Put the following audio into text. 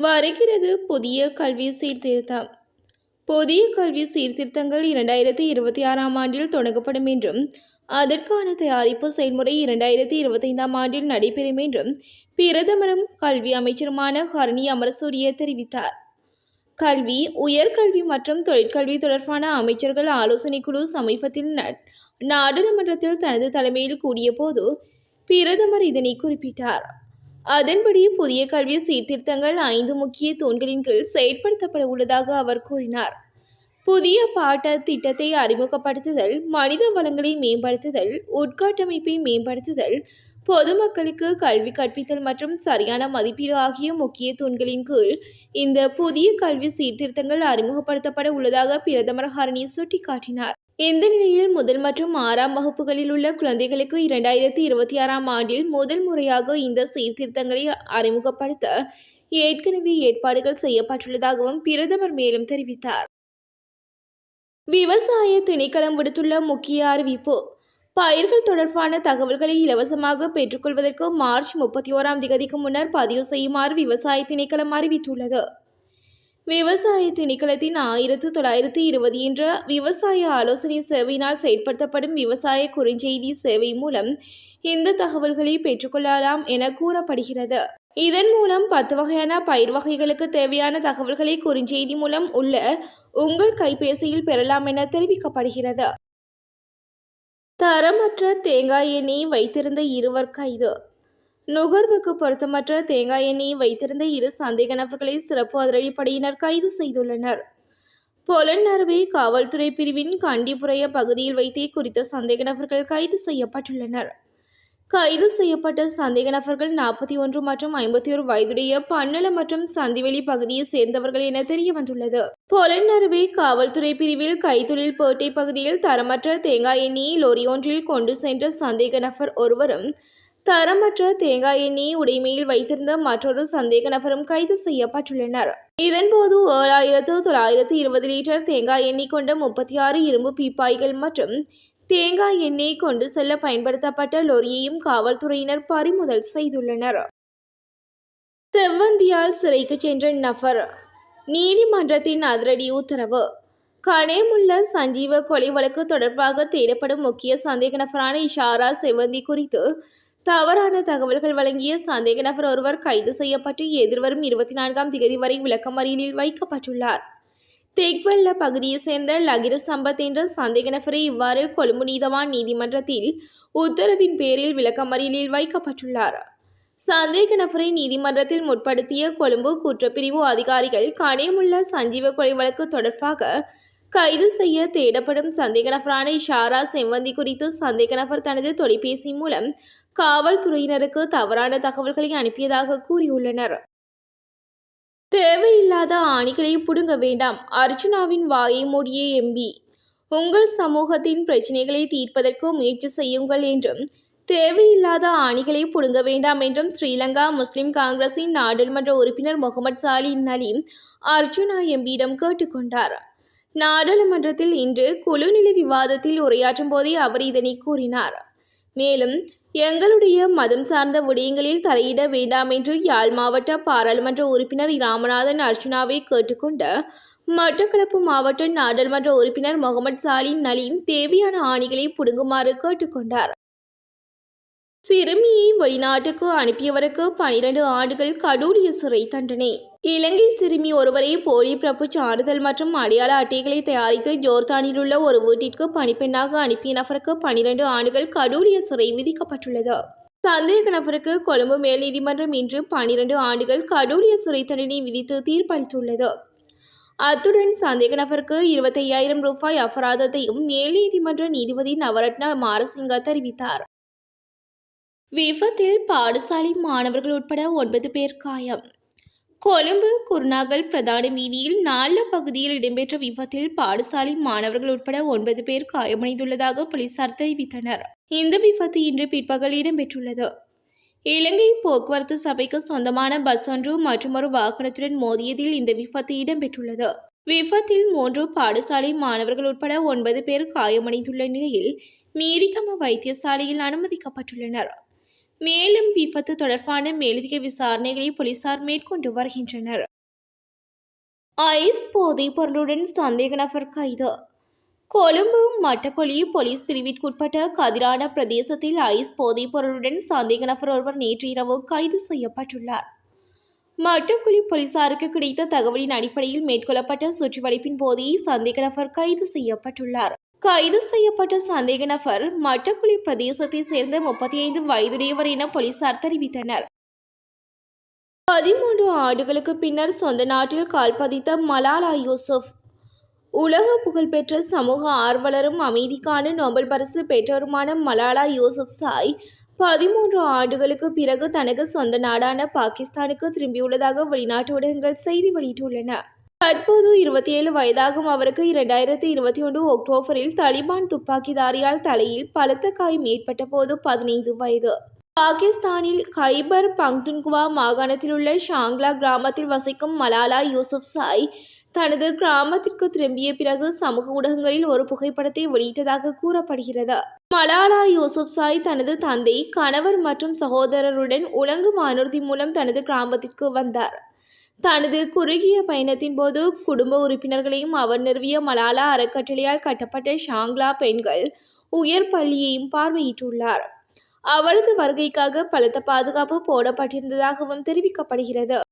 வருகிறது புதிய கல்வி சீர்திருத்தம். புதிய கல்வி சீர்திருத்தங்கள் இரண்டாயிரத்தி இருபத்தி ஆறாம் ஆண்டில் தொடங்கப்படும் என்றும் அதற்கான தயாரிப்பு செயல்முறை இரண்டாயிரத்தி இருபத்தைந்தாம் ஆண்டில் நடைபெறும் என்றும் பிரதமரும் கல்வி அமைச்சருமான ஹரணி அமரசூரிய தெரிவித்தார். கல்வி உயர்கல்வி மற்றும் தொழிற்கல்வி தொடர்பான அமைச்சர்கள் ஆலோசனை குழு சமீபத்தில் நாடாளுமன்றத்தில் தனது தலைமையில் கூடிய போது பிரதமர் இதனை குறிப்பிட்டார். அதன்படி புதிய கல்வி சீர்திருத்தங்கள் ஐந்து முக்கிய தூண்களின் கீழ் செயற்படுத்தப்பட உள்ளதாக அவர் கூறினார். புதிய பாட்ட திட்டத்தை அறிமுகப்படுத்துதல் மனித வளங்களை மேம்படுத்துதல் உட்கட்டமைப்பை மேம்படுத்துதல் பொதுமக்களுக்கு கல்வி கற்பித்தல் மற்றும் சரியான மதிப்பீடு ஆகிய முக்கிய தூண்களின் கீழ் இந்த புதிய கல்வி சீர்திருத்தங்கள் அறிமுகப்படுத்தப்பட உள்ளதாக பிரதமர் ஹரணி சுட்டிக்காட்டினார். இந்த நிலையில் முதல் மற்றும் ஆறாம் வகுப்புகளில் உள்ள குழந்தைகளுக்கு இரண்டாயிரத்தி இருபத்தி ஆறாம் ஆண்டில் முதல் முறையாக இந்த சீர்திருத்தங்களை அறிமுகப்படுத்த ஏற்கனவே ஏற்பாடுகள் செய்யப்பட்டுள்ளதாகவும் பிரதமர் மேலும் தெரிவித்தார். விவசாய திணைக்களம் விடுத்துள்ள முக்கிய அறிவிப்பு பயிர்கள் தொடர்பான தகவல்களை இலவசமாக பெற்றுக்கொள்வதற்கு மார்ச் முப்பத்தி ஓராம் திகதிக்கு முன்னர் பதிவு செய்யுமாறு விவசாய திணைக்களம் அறிவித்துள்ளது. விவசாய திணைக்களத்தின் ஆயிரத்து தொள்ளாயிரத்து இருபது என்ற விவசாய ஆலோசனை சேவையினால் செயற்படுத்தப்படும் விவசாய குறுஞ்செய்தி சேவை மூலம் இந்த தகவல்களை பெற்றுக்கொள்ளலாம் என கூறப்படுகிறது. இதன் மூலம் பத்து வகையான பயிர் வகைகளுக்கு தேவையான தகவல்களை குறுஞ்செய்தி மூலம் உள்ள உங்கள் கைபேசியில் பெறலாம் என தெரிவிக்கப்படுகிறது. தரமற்ற தேங்காய் எண்ணெய் வைத்திருந்த இருவர் கைது. நுகர்வுக்கு பொருத்தமற்ற தேங்காய் எண்ணெயை வைத்திருந்த இரு சந்தேக நபர்களை சிறப்பு அதிரடிப்படையினர் கைது செய்துள்ளனர். பொலன்னறுவை காவல்துறை பிரிவின் கண்டிப்புறைய பகுதியில் வைத்தே குறித்த சந்தேக நபர்கள் கைது செய்யப்பட்டுள்ளனர். கைது செய்யப்பட்ட சந்தேக நபர்கள் நாற்பத்தி ஒன்று மற்றும் ஐம்பத்தி ஒரு வயதுடைய பன்னல மற்றும் சந்திவெளி பகுதியை சேர்ந்தவர்கள் என தெரிய வந்துள்ளது பொலன்னறுவை காவல்துறை பிரிவில் கைத்தொழில் பேட்டை பகுதியில் தரமற்ற தேங்காய் எண்ணெயை லொரி ஒன்றில் கொண்டு சென்ற சந்தேக நபர் ஒருவரும் தரமற்ற தேங்காய் எண்ணெயை உடைமையில் வைத்திருந்த மற்றொரு சந்தேக நபரும் கைது செய்யப்பட்டுள்ளனர். இதன்போது ஏழாயிரத்து தொள்ளாயிரத்து இருபது லிட்டர் தேங்காய் எண்ணெய் கொண்ட முப்பத்தி ஆறு இரும்பு பீப்பாய்கள் மற்றும் தேங்காய் எண்ணெய் கொண்டு செல்ல பயன்படுத்தப்பட்ட லொரியையும் காவல்துறையினர் பறிமுதல் செய்துள்ளனர். செவ்வந்தியால் சிறைக்கு சென்ற நபர் நீதிமன்றத்தின் அதிரடி உத்தரவு. கனேமுள்ள சஞ்சீவ கொலை வழக்கு தொடர்பாக தேடப்படும் முக்கிய சந்தேக நபரான இஷாரா செவந்தி குறித்து தவறான தகவல்கள் வழங்கிய சந்தேக நபர் ஒருவர் கைது செய்யப்பட்டு எதிர்வரும் இருபத்தி நான்காம் திகதி வரை விளக்கமறியலில் வைக்கப்பட்டுள்ளார். தெக்வெல்ல பகுதியைச் சேர்ந்த லகிர சம்பத் என்ற சந்தேக நபரை இவ்வாறு கொழும்பு நீதவான் நீதிமன்றத்தில் உத்தரவின் பேரில் விளக்கமறியலில் வைக்கப்பட்டுள்ளார். சந்தேக நபரை நீதிமன்றத்தில் முற்படுத்திய கொழும்பு குற்றப்பிரிவு அதிகாரிகள் கனியமுள்ள சஞ்சீவ கொலை வழக்கு தொடர்பாக கைது செய்ய தேடப்படும் சந்தேக நபரான ஷாரா செவ்வந்தி குறித்து சந்தேக நபர் தனது தொலைபேசி மூலம் காவல்துறையினருக்கு தவறான தகவல்களை அனுப்பியதாக கூறியுள்ளனர். தேவையில்லாத ஆணிகளை புடுங்க வேண்டாம். அர்ஜுனாவின் வாயை மூடிய எம்பி. உங்கள் சமூகத்தின் பிரச்சினைகளை தீர்ப்பதற்கு முயற்சி செய்யுங்கள் என்றும் தேவையில்லாத ஆணிகளை புடுங்க வேண்டாம் என்றும் ஸ்ரீலங்கா முஸ்லிம் காங்கிரசின் நாடாளுமன்ற உறுப்பினர் முகமது சாலின் நலீம் அர்ஜுனா எம்பியிடம் கேட்டுக்கொண்டார் நாடாளுமன்றத்தில் இன்று குழுநிலை விவாதத்தில் உரையாற்றும் போதே அவர் இதனை கூறினார். மேலும் எங்களுடைய மதம் சார்ந்த விடயங்களில் தலையிட வேண்டாம் என்று யாழ் மாவட்ட பாராளுமன்ற உறுப்பினர் ராமநாதன் அர்ச்சுனாவை கேட்டுக்கொண்ட மட்டக்களப்பு மாவட்ட நாடாளுமன்ற உறுப்பினர் முகமது சாலின் நலீம் தேவையான ஆணிகளை புடுங்குமாறு கேட்டுக்கொண்டார். சிறுமியை வெளிநாட்டுக்கு அனுப்பியவருக்கு பனிரெண்டு ஆண்டுகள் கடூரிய சிறை தண்டனை. இலங்கை சிறுமி ஒருவரை போலி பிரபு சான்றிதழ் மற்றும் அடையாள அட்டைகளை தயாரித்து ஜோர்தானில் உள்ள ஒரு வீட்டிற்கு பணிப்பெண்ணாக அனுப்பிய நபருக்கு பனிரெண்டு ஆண்டுகள் கடூரிய சிறை விதிக்கப்பட்டுள்ளது. சந்தேக நபருக்கு கொழும்பு மேல் நீதிமன்றம் இன்று பனிரெண்டு ஆண்டுகள் கடூரிய சிறை தண்டனை விதித்து தீர்ப்பளித்துள்ளது. அத்துடன் சந்தேக நபருக்கு இருபத்தையாயிரம் ரூபாய் அபராதத்தையும் மேல் நீதிமன்ற நீதிபதி நவரத்ன மாரசிங்க தெரிவித்தார். விபத்தில் பாடசாலை மாணவர்கள் உட்பட ஒன்பது பேர் காயம். கொழும்பு குருநாகல் பிரதான வீதியில் நாலு பகுதியில் இடம்பெற்ற விபத்தில் பாடசாலை மாணவர்கள் உட்பட ஒன்பது பேர் காயமடைந்துள்ளதாக போலீசார் தெரிவித்தனர். இந்த விபத்து இன்று பிற்பகல் இடம்பெற்றுள்ளது. இலங்கை போக்குவரத்து சபைக்கு சொந்தமான பஸ் ஒன்று மற்றொரு வாகனத்துடன் மோதியதில் இந்த விபத்து இடம்பெற்றுள்ளது. விபத்தில் மூன்று பாடசாலை மாணவர்கள் உட்பட ஒன்பது பேர் காயமடைந்துள்ள நிலையில் மீரிகம வைத்தியசாலையில் அனுமதிக்கப்பட்டுள்ளனர். மேலும் விபத்து தொடர்பான மேலதிக விசாரணைகளை போலீசார் மேற்கொண்டு வருகின்றனர். ஐஸ் போதைப் பொருளுடன் சந்தேக நபர் கைது. கொழும்பு மட்டக்கொழி போலீஸ் பிரிவிற்குட்பட்ட கதிரான பிரதேசத்தில் ஐஸ் போதைப் பொருளுடன் சந்தேக நபர் ஒருவர் நேற்று இரவு கைது செய்யப்பட்டுள்ளார். மட்டக்குழி போலீசாருக்கு கிடைத்த தகவலின் அடிப்படையில் மேற்கொள்ளப்பட்ட சுற்றுவளைப்பின் போதே சந்தேக நபர் கைது செய்யப்பட்டுள்ளார். கைது செய்யப்பட்ட சந்தேக நபர் மட்டக்குழி பிரதேசத்தை சேர்ந்த முப்பத்தி ஐந்து வயதுடையவர் என போலீசார் தெரிவித்தனர். பதிமூன்று ஆண்டுகளுக்கு பின்னர் சொந்த நாட்டில் கால் பதித்த மலாலா யூசுப். உலக புகழ்பெற்ற சமூக ஆர்வலரும் அமைதிக்கான நோபல் பரிசு பெற்றோருமான மலாலா யூசுப் சாய் பதிமூன்று ஆண்டுகளுக்கு பிறகு தனது சொந்த நாடான பாகிஸ்தானுக்கு திரும்பியுள்ளதாக வெளிநாட்டு ஊடகங்கள் செய்தி வெளியிட்டுள்ளன. தற்போது இருபத்தி ஏழு வயதாகும் அவருக்கு இரண்டாயிரத்தி இருபத்தி ஒன்று அக்டோபரில் தலிபான் துப்பாக்கிதாரியால் தலையில் பலத்த காயம் ஏற்பட்ட போது பதினைந்து வயது. பாகிஸ்தானில் கைபர் பங்டுன்குவா மாகாணத்தில் உள்ள ஷாங்லா கிராமத்தில் வசிக்கும் மலாலா யூசுப் சாய் தனது கிராமத்திற்கு திரும்பிய பிறகு சமூக ஊடகங்களில் ஒரு புகைப்படத்தை வெளியிட்டதாக கூறப்படுகிறது. மலாலா யூசுப் சாய் தனது தந்தை கணவர் மற்றும் சகோதரருடன் உலங்கு வானூர்தி மூலம் தனது கிராமத்திற்கு வந்தார். தனது குறுகிய பயணத்தின் போது குடும்ப உறுப்பினர்களையும் அவர் நிறுவிய மலாலா அறக்கட்டளையால் கட்டப்பட்ட ஷாங்லா பெண்கள் உயர் பள்ளியையும் பார்வையிட்டுள்ளார். அவரது வருகைக்காக பலத்த பாதுகாப்பு போடப்பட்டிருந்ததாகவும் தெரிவிக்கப்படுகிறது.